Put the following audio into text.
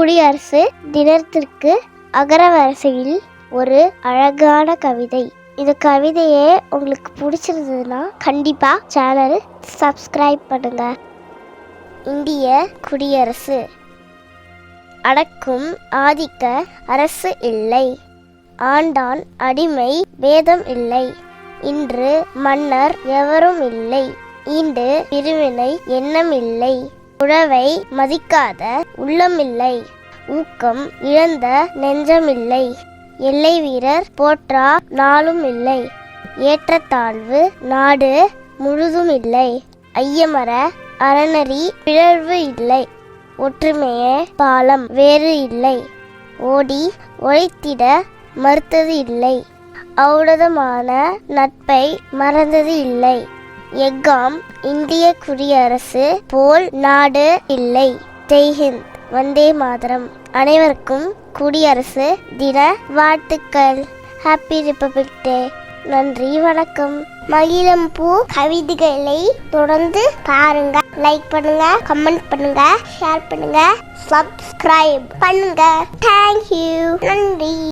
குடியரசு தினத்திற்கு அகரவரிசையில் ஒரு அழகான கவிதை. இந்த கவிதையே உங்களுக்கு பிடிச்சிருந்ததுன்னா கண்டிப்பா சேனல் சப்ஸ்கிரைப் பண்ணுங்க. இந்திய குடியரசு. அடக்கும் ஆதிக்க அரசு இல்லை. ஆண்டான் அடிமை வேதம் இல்லை. இன்று மன்னர் எவரும் இல்லை. ஈண்டு பிரிவினை எண்ணம் உறவை மதிக்காத உள்ளமில்லை. ஊக்கம் இழந்த நெஞ்சமில்லை. எல்லை வீரர் போற்றா நாளும் இல்லை ஏற்றத்தாழ்வு நாடு முழுதும் இல்லை ஐயமர அறநெறி பிழர்வு இல்லை. ஒற்றுமையே பாலம் வேறு இல்லை. ஓடி ஒழித்திட மறுத்தது இல்லை. ஔடதமான நட்பை மறந்தது இல்லை. எக்காம் இந்திய குடியரசு போல் நாடு இல்லை. ஜெய்ஹிந்த் வந்தே மாதரம். அனைவருக்கும் குடியரசு தின வாழ்த்துக்கள். ஹாப்பி ரிப்பப்ளிக் டே நன்றி வணக்கம். மகிழம்பூ கவிதைகளை தொடர்ந்து பாருங்க. லைக் பண்ணுங்க கமெண்ட் பண்ணுங்க ஷேர் பண்ணுங்க சப்ஸ்கிரைப் பண்ணுங்க. தேங்க்யூ நன்றி.